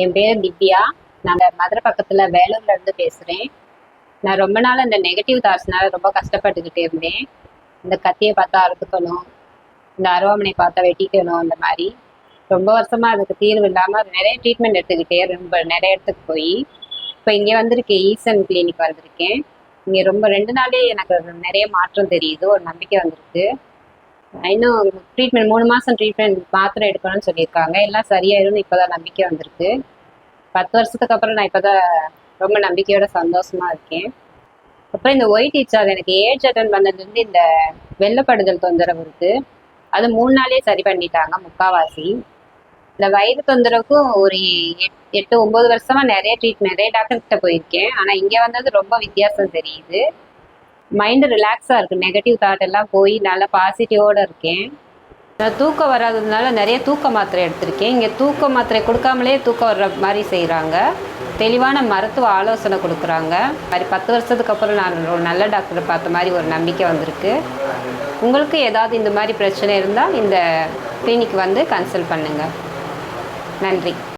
என் பேர் திவ்யா. நான் மதுரை பக்கத்தில் வேலூர்ல இருந்து பேசுகிறேன் நான் ரொம்ப நாள் இந்த நெகட்டிவ் தாட்ஸ்னால ரொம்ப கஷ்டப்பட்டுக்கிட்டே இருந்தேன். இந்த கத்தியை பார்த்தா அறுத்துக்கணும். இந்த அருவாமனை பார்த்தா வெட்டிக்கணும் அந்த மாதிரி. ரொம்ப வருஷமா அதுக்கு தீர்வு இல்லாமல் நிறைய ட்ரீட்மெண்ட் எடுத்துக்கிட்டே ரொம்ப நிறைய இடத்துக்கு போய். இப்போ இங்கே வந்திருக்கேன் ஈசன் கிளினிக் வந்திருக்கேன். இங்கே ரொம்ப ரெண்டு நாளே எனக்கு நிறைய மாற்றம் தெரியுது ஒரு நம்பிக்கை வந்திருக்கு. இன்னும் ட்ரீட்மெண்ட் மூணு மாதம் ட்ரீட்மெண்ட் மாத்திரை எடுக்கணும்னு சொல்லியிருக்காங்க. எல்லாம் சரியாயிரும்னு இப்போ தான் நம்பிக்கை வந்திருக்கு. பத்து வருஷத்துக்கு அப்புறம் நான் இப்போ தான் ரொம்ப நம்பிக்கையோட சந்தோஷமா இருக்கேன். அப்புறம் இந்த ஒயிட் டீச்சர் எனக்கு ஏஜ் அட்டன் பண்ணதுலேருந்து இந்த வெள்ளப்படுதல் தொந்தரவு இருக்கு. அது மூணு நாளே சரி பண்ணிட்டாங்க முக்காவாசி. இந்த வயிறு தொந்தரவுக்கும் ஒரு எட்- எட்டு ஒம்பது வருஷமா நிறைய ட்ரீட்மெண்ட் நிறைய டாக்டர்கிட்ட போயிருக்கேன். ஆனால் இங்கே வந்தது ரொம்ப வித்தியாசம் தெரியுது. மைண்டு ரிலாக்ஸாக இருக்குது நெகட்டிவ் தாட் எல்லாம் போய் நல்லா பாசிட்டிவோட இருக்கேன். நான் தூக்கம் வராததுனால நிறைய தூக்க மாத்திரை எடுத்திருக்கேன். இங்கே தூக்க மாத்திரை கொடுக்காமலே தூக்கம் வர்ற மாதிரி செய்கிறாங்க தெளிவான மருத்துவ ஆலோசனை கொடுக்குறாங்க. மாதிரி பத்து வருஷத்துக்கு அப்புறம் நான் ஒரு நல்ல டாக்டரை பார்த்த மாதிரி ஒரு நம்பிக்கை வந்திருக்கு. உங்களுக்கு ஏதாவது இந்த மாதிரி பிரச்சனை இருந்தால் இந்த கிளினிக் வந்து கன்சல்ட் பண்ணுங்கள் நன்றி.